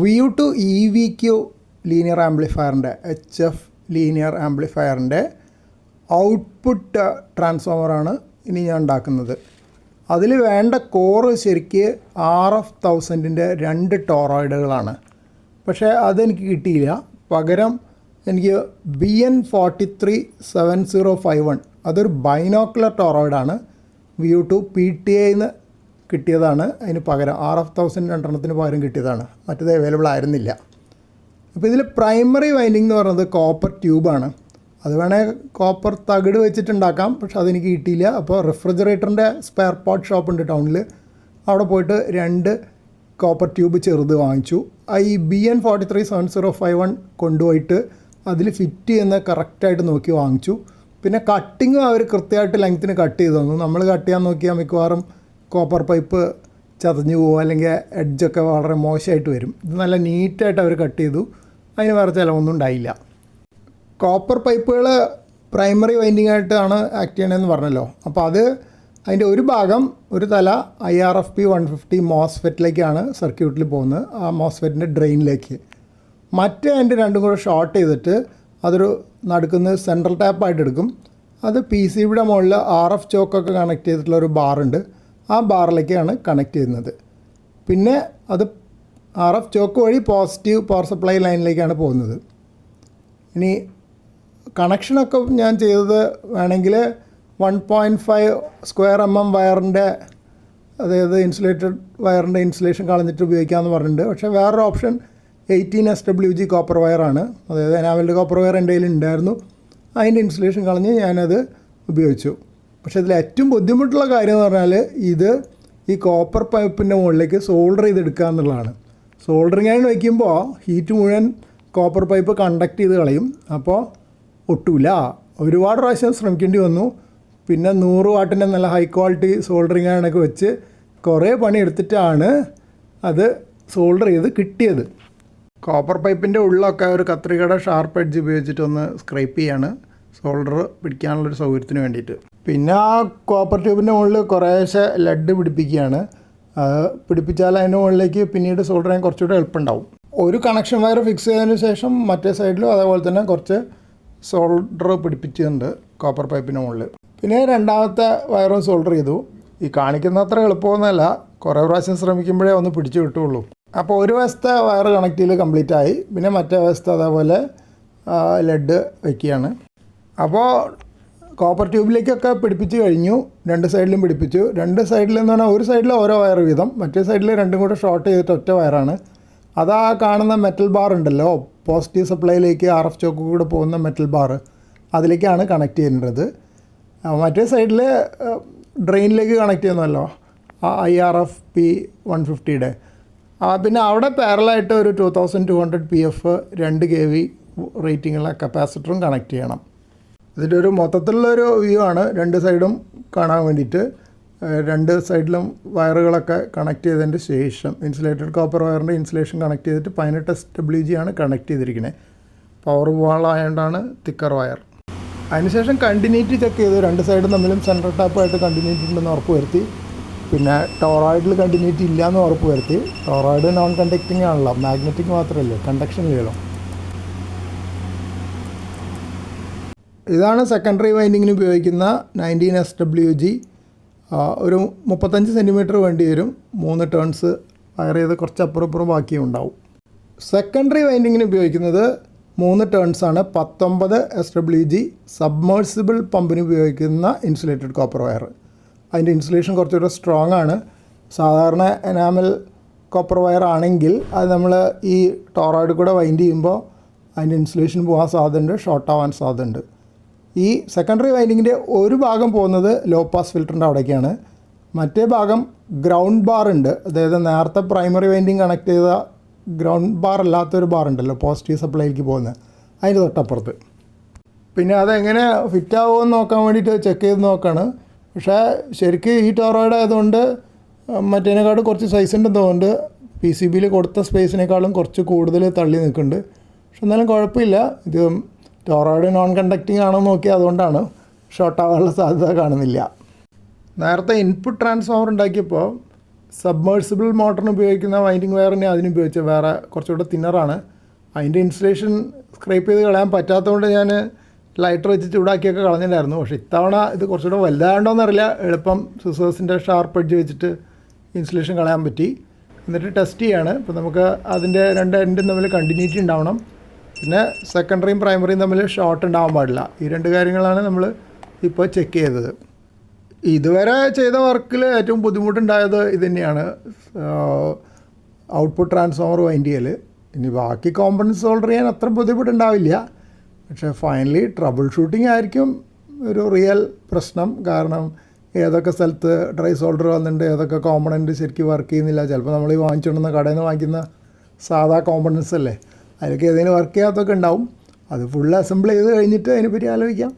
V U two E V Q linear ആംപ്ലിഫയറിന്റെ H F linear ആംപ്ലിഫയറിന്റെ output ട്രാൻസ്ഫോമറാണ് ഇനി ഞാൻ ഉണ്ടാക്കുന്നത്. അതിൽ വേണ്ട കോറ് ശരിക്ക് ആർ എഫ് തൗസൻഡിന്റെ രണ്ട് ടോറോയിഡുകളാണ് പക്ഷേ അതെനിക്ക് കിട്ടിയില്ല. പകരം എനിക്ക് B N forty three seven zero five one അതൊരു binocular ടോറോയിഡാണ് V U two P T ഐന്ന് കിട്ടിയതാണ്. അതിന് പകരം ആർ എഫ് തൗസൻഡ് രണ്ടെണ്ണത്തിന് പകരം കിട്ടിയതാണ്. മറ്റത് അവൈലബിൾ ആയിരുന്നില്ല. അപ്പോൾ ഇതിൽ പ്രൈമറി വൈൻഡിങ് എന്ന് പറയുന്നത് കോപ്പർ ട്യൂബാണ് അത് വേണേൽ കോപ്പർ തകിട് വെച്ചിട്ടുണ്ടാക്കാം പക്ഷെ അതെനിക്ക് കിട്ടിയില്ല. അപ്പോൾ റെഫ്രിജറേറ്ററിന്റെ സ്പെയർ പാർട്ട് ഷോപ്പ് ഉണ്ട് ടൗണിൽ അവിടെ പോയിട്ട് രണ്ട് കോപ്പർ ട്യൂബ് ചെറുത് വാങ്ങിച്ചു. ഈ B N forty three seven zero five one കൊണ്ടുപോയിട്ട് അതിൽ ഫിറ്റ് ചെയ്യുന്ന കറക്റ്റായിട്ട് നോക്കി വാങ്ങിച്ചു. പിന്നെ കട്ടിങ്ങും അവർ കൃത്യമായിട്ട് ലെങ്ത്തിന് കട്ട് ചെയ്തു തന്നു. നമ്മൾ കട്ട് ചെയ്യാൻ നോക്കിയാൽ മിക്കവാറും കോപ്പർ പൈപ്പ് ചതഞ്ഞു പോകും അല്ലെങ്കിൽ എഡ്ജൊക്കെ വളരെ മോശമായിട്ട് വരും. ഇത് നല്ല നീറ്റായിട്ട് അവർ കട്ട് ചെയ്തു. അതിന് വേറെ ചിലവൊന്നും ഉണ്ടായില്ല. കോപ്പർ പൈപ്പുകൾ പ്രൈമറി വൈൻഡിങ് ആയിട്ടാണ് ആക്ട് ചെയ്യണമെന്ന് പറഞ്ഞല്ലോ. അപ്പോൾ അത് അതിന്റെ ഒരു ഭാഗം ഒരു തല I R F P one fifty മോസ്ഫെറ്റിലേക്കാണ് സർക്യൂട്ടിൽ പോകുന്നത് ആ മോസ്ഫെറ്റിന്റെ ഡ്രെയിനിലേക്ക് മറ്റേ അതിന്റെ രണ്ടും കൂടെ ഷോർട്ട് ചെയ്തിട്ട് അതൊരു നടക്കുന്ന സെൻട്രൽ ടാപ്പായിട്ട് എടുക്കും. അത് പി സിയുടെ മുകളിൽ ആർ എഫ് ചോക്കൊക്കെ കണക്ട് ചെയ്തിട്ടുള്ള ഒരു ബാറുണ്ട് ആ ബാറിലേക്കാണ് കണക്ട് ചെയ്യുന്നത്. പിന്നെ അത് ആർ എഫ് ചോക്ക് വഴി പോസിറ്റീവ് പവർ സപ്ലൈ ലൈനിലേക്കാണ് പോകുന്നത്. ഇനി കണക്ഷനൊക്കെ ഞാൻ ചെയ്തത് വേണമെങ്കിൽ one point five square M M വയറിന്റെ അതായത് ഇൻസുലേറ്റഡ് വയറിന്റെ ഇൻസുലേഷൻ കളഞ്ഞിട്ട് ഉപയോഗിക്കാമെന്ന് പറഞ്ഞിട്ടുണ്ട്. പക്ഷേ വേറൊരു option eighteen S W G copper വയറാണ്. അതായത് എനാവലിന്റെ കോപ്പർ വയർ എന്റെ കയ്യിൽ ഉണ്ടായിരുന്നു അതിന്റെ ഇൻസുലേഷൻ കളഞ്ഞ് ഞാനത് ഉപയോഗിച്ചു. പക്ഷേ ഇതിൽ ഏറ്റവും ബുദ്ധിമുട്ടുള്ള കാര്യം എന്ന് പറഞ്ഞാൽ ഇത് ഈ കോപ്പർ പൈപ്പിന്റെ മുകളിലേക്ക് സോൾഡർ ചെയ്തെടുക്കുക എന്നുള്ളതാണ്. സോൾഡറിങ് ആയി വയ്ക്കുമ്പോൾ ഹീറ്റ് മുഴുവൻ കോപ്പർ പൈപ്പ് കണ്ടക്ട് ചെയ്ത് കളയും. അപ്പോൾ ഒട്ടൂല. ഒരുപാട് പ്രാവശ്യം ശ്രമിക്കേണ്ടി വന്നു. പിന്നെ നൂറ് വാട്ടിന്റെ നല്ല ഹൈ ക്വാളിറ്റി സോൾഡറിങ് ആണൊക്കെ വെച്ച് കുറേ പണി എടുത്തിട്ടാണ് അത് സോൾഡർ ചെയ്ത് കിട്ടിയത്. കോപ്പർ പൈപ്പിന്റെ ഉള്ളൊക്കെ ഒരു കത്രികയുടെ ഷാർപ്പ് എഡ്ജ് ഉപയോഗിച്ചിട്ടൊന്ന് സ്ക്രൈപ്പ് ചെയ്യാണ്. സോൾഡർ പിടിക്കാനുള്ളൊരു സൗകര്യത്തിന് വേണ്ടിയിട്ട്. പിന്നെ ആ കോപ്പർ ട്യൂബിന്റെ മുകളിൽ കുറേശ്ശെ ലഡ് പിടിപ്പിക്കുകയാണ്. പിടിപ്പിച്ചാൽ അതിന്റെ മുകളിലേക്ക് പിന്നീട് സോൾഡർ ചെയ്യാൻ കുറച്ചുകൂടെ എളുപ്പമുണ്ടാവും. ഒരു കണക്ഷൻ വയർ ഫിക്സ് ചെയ്തതിന് ശേഷം മറ്റേ സൈഡിലും അതേപോലെ തന്നെ കുറച്ച് സോൾഡർ പിടിപ്പിച്ചിട്ടുണ്ട് കോപ്പർ പൈപ്പിന്റെ മുകളിൽ പിന്നെ രണ്ടാമത്തെ വയറും സോൾഡർ ചെയ്തു. ഈ കാണിക്കുന്ന അത്ര എളുപ്പമൊന്നുമല്ല. കുറേ പ്രാവശ്യം ശ്രമിക്കുമ്പോഴേ ഒന്ന് പിടിച്ചു കിട്ടുള്ളൂ അപ്പോൾ ഒരു വശത്തെ വയർ കണക്ട് ചെയ്ത് കംപ്ലീറ്റ് ആയി. പിന്നെ മറ്റേ വശത്ത് അതേപോലെ ലെഡ് വയ്ക്കുകയാണ് അപ്പോൾ കോപ്പർ ട്യൂബിലേക്കൊക്കെ പിടിപ്പിച്ച് കഴിഞ്ഞു. രണ്ട് സൈഡിലും പിടിപ്പിച്ചു. രണ്ട് സൈഡിൽ എന്ന് പറഞ്ഞാൽ ഒരു സൈഡിൽ ഓരോ വയർ വീതം. മറ്റേ സൈഡിൽ രണ്ടും കൂടെ ഷോർട്ട് ചെയ്തിട്ട് ഒറ്റ വയറാണ് അതാ കാണുന്ന മെറ്റൽ ബാർ ഉണ്ടല്ലോ. പോസിറ്റീവ് സപ്ലൈയിലേക്ക് ആർ എഫ് ചോക്ക് കൂടെ പോകുന്ന മെറ്റൽ ബാർ അതിലേക്കാണ് കണക്ട് ചെയ്യേണ്ടത് മറ്റേ സൈഡിൽ ഡ്രെയിനിലേക്ക് കണക്ട് ചെയ്യുന്നല്ലോ ആ I R F P one ഫിഫ്റ്റിയുടെ പിന്നെ അവിടെ പാരലായിട്ട് ഒരു two thousand two hundred P F രണ്ട് കെ വി റേറ്റിങ്ങുള്ള കപ്പാസിറ്ററും കണക്ട് ചെയ്യണം. ഇതിന്റെ ഒരു മൊത്തത്തിലുള്ളൊരു വ്യൂ ആണ്. രണ്ട് സൈഡും കാണാൻ വേണ്ടിയിട്ട് രണ്ട് സൈഡിലും വയറുകളൊക്കെ കണക്ട് ചെയ്തതിന്റെ ശേഷം ഇൻസുലേറ്റഡ് കോപ്പർ വയറിന്റെ ഇൻസുലേഷൻ കണക്ട് ചെയ്തിട്ട് പതിനെട്ട് എസ് ഡബ്ല്യു ജി ആണ് കണക്ട് ചെയ്തിരിക്കുന്നത് പവർ വാളായതുകൊണ്ടാണ് തിക്കർ വയർ അതിനുശേഷം കണ്ടിന്യൂറ്റി ചെക്ക് ചെയ്തു രണ്ട് സൈഡും തമ്മിലും സെൻട്രൽ ടാപ്പായിട്ട് കണ്ടിന്യൂറ്റി ഉണ്ടെന്ന് ഉറപ്പ് വരുത്തി. പിന്നെ ടോറോയിഡിൽ കണ്ടിന്യൂറ്റി ഇല്ല എന്ന് ഉറപ്പ് വരുത്തി. ടോറോയിഡ് നോൺ കണ്ടക്റ്റിംഗ് ആണല്ലോ. മാഗ്നറ്റിക് മാത്രമല്ലേ കണ്ടക്ഷൻ ഇല്ലല്ലോ. ഇതാണ് സെക്കൻഡറി വൈൻഡിങ്ങിന് ഉപയോഗിക്കുന്ന നയന്റീൻ എസ് ഡബ്ല്യു ജി ഒരു മുപ്പത്തഞ്ച് സെന്റിമീറ്റർ വേണ്ടി വരും. മൂന്ന് ടേൺസ് ഫയർ ചെയ്ത് കുറച്ച് അപ്പുറപ്പുറം ബാക്കിയും ഉണ്ടാവും. സെക്കൻഡറി വൈൻഡിങ്ങിന് ഉപയോഗിക്കുന്നത് മൂന്ന് ടേൺസാണ് പത്തൊമ്പത് എസ് ഡബ്ല്യു ജി സബ്മേഴ്സിബിൾ പമ്പിന് ഉപയോഗിക്കുന്ന ഇൻസുലേറ്റഡ് കോപ്പർ വയർ അതിന്റെ ഇൻസുലേഷൻ കുറച്ചുകൂടെ സ്ട്രോങ് ആണ്. സാധാരണ എനാമൽ കോപ്പർ വയർ ആണെങ്കിൽ അത് നമ്മൾ ഈ ടോറോയിഡ് കൂടെ വൈൻഡ് ചെയ്യുമ്പോൾ അതിന്റെ ഇൻസുലേഷൻ പോകാൻ സാധ്യതയുണ്ട് ഷോർട്ട് ആവാൻ സാധ്യതയുണ്ട്. ഈ സെക്കൻഡറി വൈൻഡിങ്ങിന്റെ ഒരു ഭാഗം പോകുന്നത് ലോ പാസ് ഫിൽറ്ററിന്റെ അവിടേക്കാണ്. മറ്റേ ഭാഗം ഗ്രൗണ്ട് ബാർ ഉണ്ട്. അതായത് നേരത്തെ പ്രൈമറി വൈൻഡിങ് കണക്ട് ചെയ്ത ഗ്രൗണ്ട് ബാർ അല്ലാത്തൊരു ബാർ ഉണ്ടല്ലോ പോസിറ്റീവ് സപ്ലൈയിലേക്ക് പോകുന്നത് അതിന്റെ തൊട്ടപ്പുറത്ത്. പിന്നെ അതെങ്ങനെ ഫിറ്റ് ആവുമെന്ന് നോക്കാൻ വേണ്ടിയിട്ട് ചെക്ക് ചെയ്ത് നോക്കാണ്. പക്ഷേ ശരിക്കും ഈ ടോറോയുടെ ആയതുകൊണ്ട് മറ്റേതിനെക്കാളും കുറച്ച് സൈസ് ഉണ്ടെന്ന് തോന്നുന്നുണ്ട്. പി സി ബിയിൽ കൊടുത്ത സ്പേസിനേക്കാളും കുറച്ച് കൂടുതൽ തള്ളി നിൽക്കുന്നുണ്ട്. പക്ഷെ എന്നാലും കുഴപ്പമില്ല. ഇത് ടോറോയുടെ നോൺ കണ്ടക്റ്റിംഗ് ആണോ നോക്കി അതുകൊണ്ടാണ് ഷോർട്ടാവാനുള്ള സാധ്യത കാണുന്നില്ല. നേരത്തെ ഇൻപുട്ട് ട്രാൻസ്ഫോമർ ഉണ്ടാക്കിയപ്പോൾ സബ്മേഴ്സിബിൾ മോട്ടറിന് ഉപയോഗിക്കുന്ന വൈൻഡിങ് വയറിനെ അതിന് ഉപയോഗിച്ച വേറെ കുറച്ചുകൂടെ തിന്നറാണ് അതിന്റെ ഇൻസുലേഷൻ സ്ക്രൈപ്പ് ചെയ്ത് കളയാൻ പറ്റാത്തതുകൊണ്ട് ഞാൻ ലൈറ്റർ വെച്ച് ചൂടാക്കിയൊക്കെ കളഞ്ഞിട്ടുണ്ടായിരുന്നു പക്ഷേ ഇത്തവണ ഇത് കുറച്ചുകൂടെ വലുതാണ്ടോന്നറിയില്ല എളുപ്പം സിസേഴ്സിന്റെ ഷാർപ്പ് എഡ്ജ് വെച്ചിട്ട് ഇൻസുലേഷൻ കളയാൻ പറ്റി. എന്നിട്ട് ടെസ്റ്റ് ചെയ്യാണ്. ഇപ്പോൾ നമുക്ക് അതിന്റെ രണ്ട് എൻഡും തമ്മിൽ കണ്ടിന്യൂറ്റി ഉണ്ടാവണം. പിന്നെ സെക്കൻഡറിയും പ്രൈമറിയും തമ്മിൽ ഷോർട്ട് ഉണ്ടാവാൻ പാടില്ല. ഈ രണ്ട് കാര്യങ്ങളാണ് നമ്മൾ ഇപ്പോൾ ചെക്ക് ചെയ്തത്. ഇതുവരെ ചെയ്ത വർക്കിൽ ഏറ്റവും ബുദ്ധിമുട്ടുണ്ടായത് ഇത് തന്നെയാണ്. ഔട്ട്പുട്ട് ട്രാൻസ്ഫോമർ വൈൻഡ് ചെയ്യൽ. ഇനി ബാക്കി കോമ്പണൻസ് സോൾഡർ ചെയ്യാൻ അത്ര ബുദ്ധിമുട്ടുണ്ടാവില്ല. പക്ഷേ ഫൈനലി ട്രബിൾ ഷൂട്ടിംഗ് ആയിരിക്കും ഒരു റിയൽ പ്രശ്നം. കാരണം ഏതൊക്കെ സ്ഥലത്ത് ഡ്രൈ സോൾഡർ വന്നിട്ടുണ്ട് ഏതൊക്കെ കോമ്പണന്റ് ശരിക്കും വർക്ക് ചെയ്യുന്നില്ല. ചിലപ്പോൾ നമ്മൾ ഈ വാങ്ങിച്ചുകൊണ്ടുവന്ന കടയിൽ നിന്ന് വാങ്ങിക്കുന്ന സാധാ കോമ്പണൻസ് അല്ലേ? അതിലൊക്കെ ഏതെങ്കിലും വർക്ക് ചെയ്യാത്തൊക്കെ ഉണ്ടാവും. അത് ഫുൾ അസംബിൾ ചെയ്ത് കഴിഞ്ഞിട്ട് അതിനെപ്പറ്റി ആലോചിക്കാം.